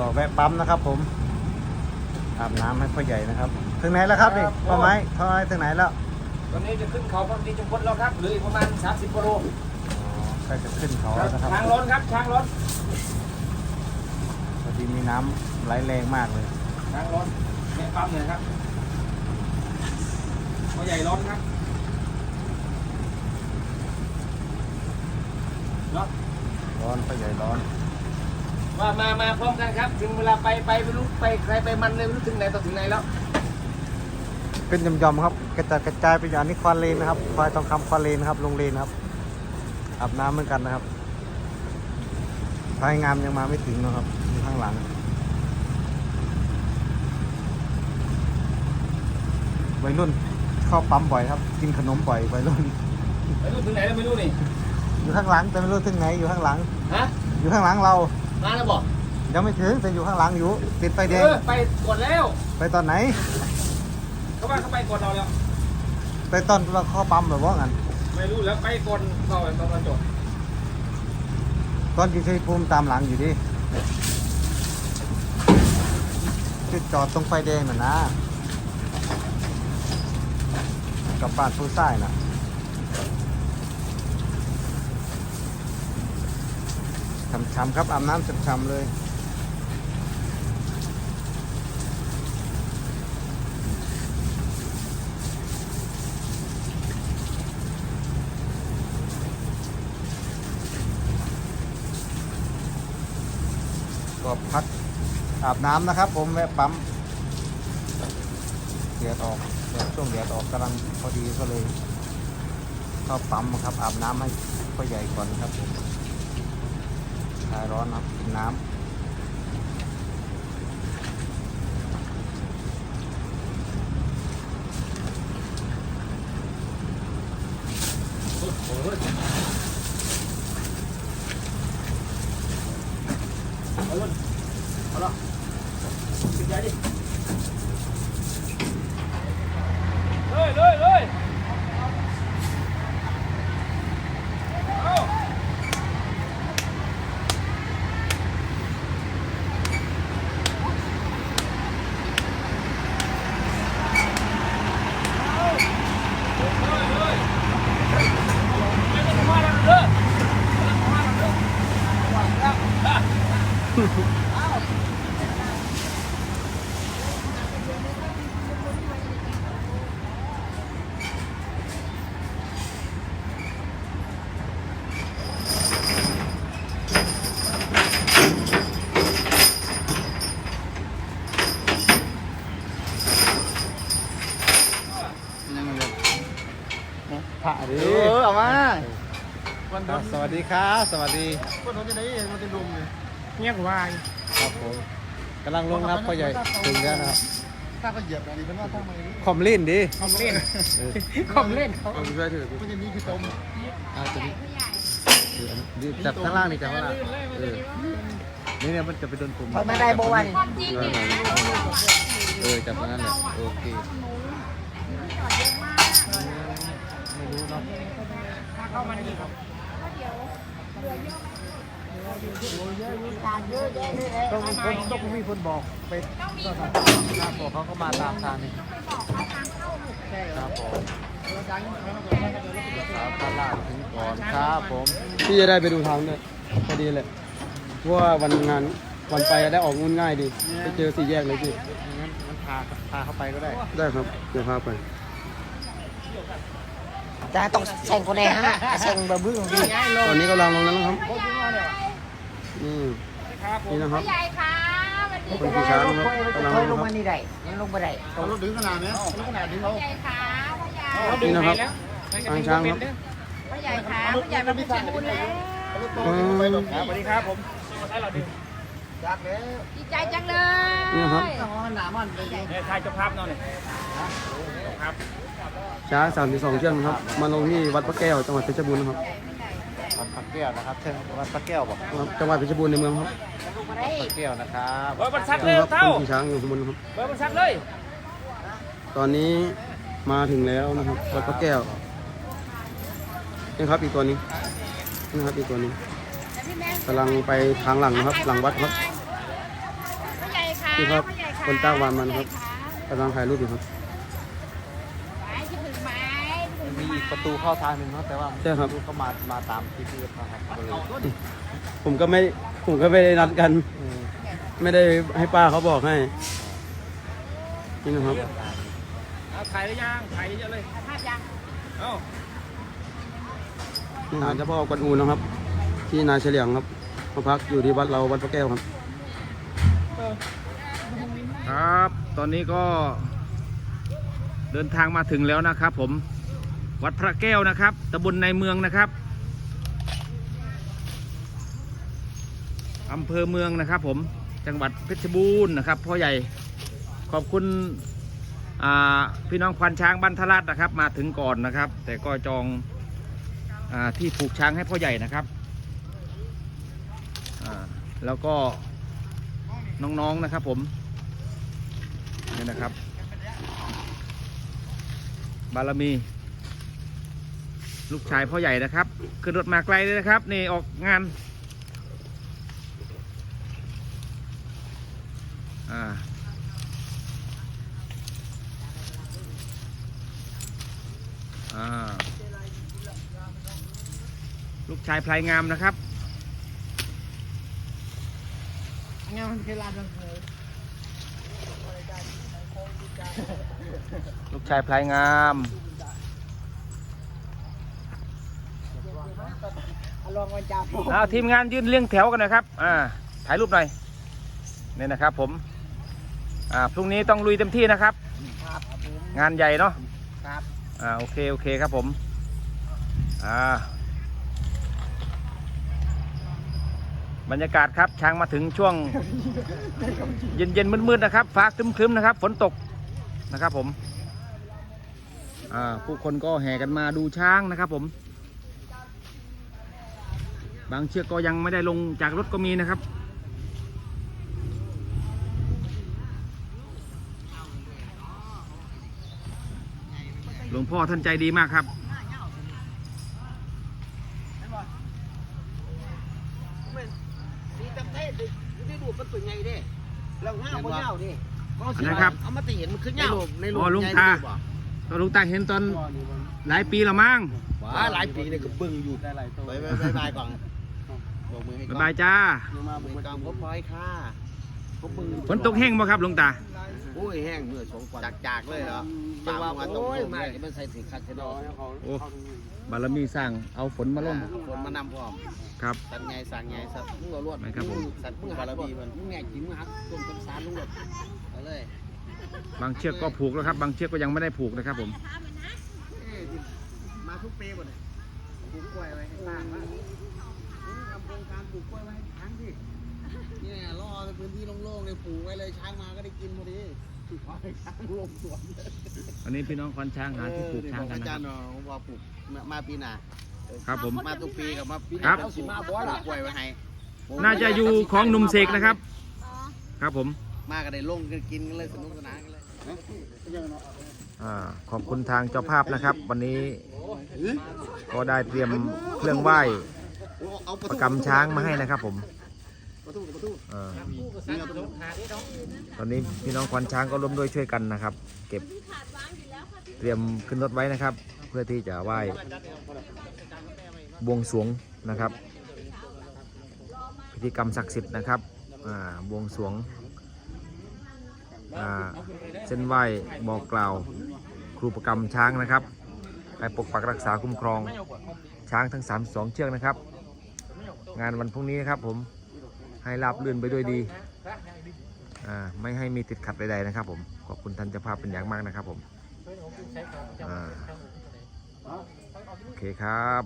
ก็แวะปั๊มนะครับ ผมอาบน้ำให้พ่อใหญ่นะครับ ถึงไหนแล้วครับนี่พ่อไม้พ่อไม้ถึงไหนแล้วตอนนี้จะขึ้นเขาพักดีจุมพลแล้วครับเหลืออีกประมาณ 30กิโลอ๋อใกล้จะขึ้นเขาแล้วนะครับช้างร้อนครับช้างร้อนพอดีมีน้ำไหลแรงมากเลยช้างร้อนแม่ปั๊มเลยครับพ่อใหญ่ร้อนครับเนาะร้อนพ่อใหญ่ร้อน มามามาพร้อมกันครับ ถึงเวลาไปไปไม่รู้ไปใครไปมันเลยไม่รู้ถึงไหนต่อถึงไหนแล้วเป็นหย่อมๆครับ กระจายกระจายไปอย่างนี้ควานเลนนะครับควายทองคำควานเลนนะครับลงเลนครับอาบน้ำเหมือนกันนะครับพายงามยังมาไม่ถึงนะครับอยู่ข้างหลังวัยรุ่นเข้าปั๊มบ่อยครับ กินขนมบ่อยวัยรุ่นไม่รู้ถึงไหนแล้วไม่รู้นี่อยู่ข้างหลังแต่ไม่รู้ถึงไหนอยู่ข้างหลังฮะอยู่ข้างหลังเรา มาแล้วบอกยังไม่ถึงแต่อยู่ข้างหลังอยู่ ติดไฟแดง เออไปกดแล้วไปตอนไหน เขาว่าเขาไปกดเราแล้ว ไปตอนเราเข้าปั๊มแบบว่างั้นไม่รู้แล้วไปกดเราตอนเราจดตอนอยู่ชัยภูมิตามหลังอยู่ดิจุดจอดตรงไฟแดงน่ะนะ กับบ้านผู้ใต้น่ะ ช้ำๆครับอาบน้ำช้ำๆเลย ก็พักอาบน้ำนะครับ ผมแวะปั๊มเดือดออกช่วงเดือดออกกำลังพอดีก็เลยเข้าปั๊มครับอาบน้ำให้พ่อใหญ่ก่อนครับผม คลายร้อนนะกินน้ำอ้โหเอาเลยเอาละปิดใจดิเลยเลยเลยเอาำพระดิ เออเอามา สวัสดีครับ สวัสดีคนเขาจะได้มันจะดุมเลยเงียบวาย ครับผมกำลังลงนะครับพ่อใหญ่ถึงแล้วนะครับถ้าก็เหยียบอันนี้เป็นว่าถ้ามันคอมลิ่นดิคอมเล่น เออคอมเล่นเขาเอาไปช่วยถือมันจะมีคือต้มเอาตัวนี้เดี๋ยวจับข้างล่างนี่จับข้างล่างเออนี่เนี่ยมันจะไปโดนปุ่มไม่ได้โบวันเออจับตรงนั้นแหละโอเคไม่รู้เนาะเข้ามาในนี้ครับ ต้องมีคนต้องมีคนบอกไปก็ครับหน้าบอกเขาก็มาตามทางนี่ครับผมครับตลาดถึงก่อนครับผมพี่จะได้ไปดูทางด้วยพอดีเลยเพราะว่าวันงานวันไปได้ออกง่ายดีไปเจอสี่แยกเลยพี่งั้นงั้นพาพาเข้าไปก็ได้ ได้ครับเดี๋ยวพาไป จะต้องแซงคนไหนฮะแซงบะบึ้งดิตอนนี้กำลังลงแล้วนะครับนี่ครับผมนี่นะครับใหญ่ค่ะวันคนขี่ช้างนะครับกำลังเคลยงลงนะคมารับนี่ได้ยังลงมาได้เอารถดึงขนาดนี้รถขนาดนี้เขาใหญ่ค่ะพ่อใหญ่นี่นะครับทางช้างครับพ่อใหญ่ค่ะพ่อใหญ่มาเป็นสกุลแล้วอืมสวัสดีครับผมดีใจจังเลยนี่ครับเนี่ยถ่ายเจ้าภาพหน่อยเลยครับช้าง สามสิบสองเชือกนะครับ มาลงที่วัดพระแก้วจังหวัดเพชรบูรณ์นะครับวัดพระแก้วนะครับเช่นวัดพระแก้วบอกครับจังหวัดเพชรบูรณ์ในเมืองครับลงมาได้พระแก้วนะครับเบอร์บรรทัดเลนี่ยครับเท่าคนขี่ช้างอยู่ข้างบนครับ เบอร์บรรทัดเลย ตอนนี้มาถึงแล้วนะครับวัดพระแก้วนี่ครับอีกตัวนี้นี่ครับอีกตัวนี้กำลังไปทางหลังนะครับ หลังวัดครับพี่ครับคนจ้างวานมันครับกำลังถ่ายรูปอยู่ครับ อีกประตูเข้าทางหนึ่งเนาะแต่ว่าใช่ครับไม่เขามามาตามที่พี่ครับก็เลยผมก็ไม่ผมก็ไม่ได้นัดกัน อืมไม่ได้ให้ป้าเขาบอกให้นี่นะครับเอาถ่ายได้ยังถ่ายเยอะเลยภาพยังเอ้านี่หาเจ้าพ่อกวนอูนะครับ ที่นาเฉลียงครับมาพักอยู่ที่วัดเราวัดพระแก้วครับ ครับ ตอนนี้ก็เดินทางมาถึงแล้วนะครับผม วัดพระแก้วนะครับตำบลในเมืองนะครับอำเภอเมืองนะครับ ผมจังหวัดเพชรบูรณ์นะครับพ่อใหญ่ขอบคุณพี่น้องควานช้างบ้านทราดนะครับ มาถึงก่อนนะครับ แต่ก็จองอที่ผูกช้างให้พ่อใหญ่นะครับแล้วก็น้องๆนะครับผมนี่นะครับ บารมี ลูกชายพ่อใหญ่นะครับขึ้นรถมาไกลเลยนะครับนี่ออกงานอ่าอ่าลูกชายพลายงามนะครับงานเคลานกันเลยลูกชายพลายงาม ลองวันจับอ่าทีมงานยืนเรียงแถวกันนะครับ อ่า ถ่ายรูปหน่อย นี่นะครับผม อ่า พรุ่งนี้ต้องลุยเต็มที่นะครับ ครับงานใหญ่เนาะ ครับ อ่า โอเค โอเคครับผม อ่า บรรยากาศครับ ช้างมาถึงช่วง เย็นเย็นๆมืดๆนะครับ ฟ้าครึ้มๆนะครับ ฝนตกนะครับผม อ่า ผู้คนก็แห่กันมาดูช้างนะครับผม บางเชือกก็ยังไม่ได้ลงจากรถก็มีนะครับหลวงพ่อท่านใจดีมากครับสีตะเทศที่ดูมันเป็นไงเด้เราห้าคนเงาดิอันนั้นครับเอามาตีเห็นมันขึ้นเงาในหลวอ๋อลุงตาตอนหลุงตาเห็นตอนหลายปีแล้วมั้งว้าหลายปีเลยก็บึ้งอยู่ได้หลายตัวไปไปบายก่อน บอกมือให้ก่บ๊าอยนบายจ้ามาบึ้งกองพบพอยค่ะพบบึ้งฝนตกแห้งบ่ครับหลวงตา โอ้ยแห้งเมื่อสองวันจากจากเลยเหรอปากมาตรงโอ้ยมาจะเป็นใส่ถึงคันเทนอโอ้บารมีสร้างเอาฝนมาลงคนมานำพร้อม ครับ สัตว์ไงสั่งไงสัตว์มึงเอาลวดไม่ครับผม สัตว์มึงบารมีมันมึงแง่กินมึงหักต้นต้นสารลุงหลดเอาเลยบางเชือกก็ผูกแล้วครับ บางเชือกก็ยังไม่ได้ผูกนะครับ ผม มาทุกปีหมดเลยปลูกกล้วยไว้ให้สร้างว่า ทำโครงการปลูกกล้วยไว้ให้ช้างที่นี่ไงล่อในพื้นที่โล่งๆเลยปลูกไว้เลยช้างมาก็ได้กินพอดีขอให้ช้างลงสวนอันนี้พี่น้องควานช้างหาที่ผูกช้างกันอานะคจารัรบ ย์เนาะว่าปลูกมามาปีหน้าครับผม มาทุกปีกับมาปีหครัน้าบเอาสิมาบ่ล่ะกล้วยไว้ให้น่าจะอยู่ของหนุ่มเสกนะครับครับผมมาก็ได้ลงกันกินกันเลยสนุกสนานกันเลยอ่าขอบคุณทางเจ้าภาพนะครับ วันนี้ก็ได้เตรียมเครื่องไหว้เอา ประกำช้างมาให้นะครับผมประตูประตูเออนี่เอาประตูตอนนี้พี่น้องควานช้างก็ร่วมด้วยช่วยกันนะครับ เก็บเตรียมขึ้นรถไว้นะครับ เพื่อที่จะไหว้บวงสรวงนะครับ พิธีกรรมศักดิ์สิทธิ์นะครับอ่าบวงสรวงอ่าเส้นไหว้บอกกล่าวครูประกรรมช้างนะครับให้ปกปักรักษาคุ้มครองช้างทั้ง 32 เชือกนะครับ งานวันพรุ่งนี้นะครับผมให้ราบลื่นไปด้วยดีอ่าไม่ให้มีติดขัดใดๆนะครับ ผมขอบคุณท่านเจ้าภาพเป็นอย่างมากนะครับ ผมอ่าโอเคครับ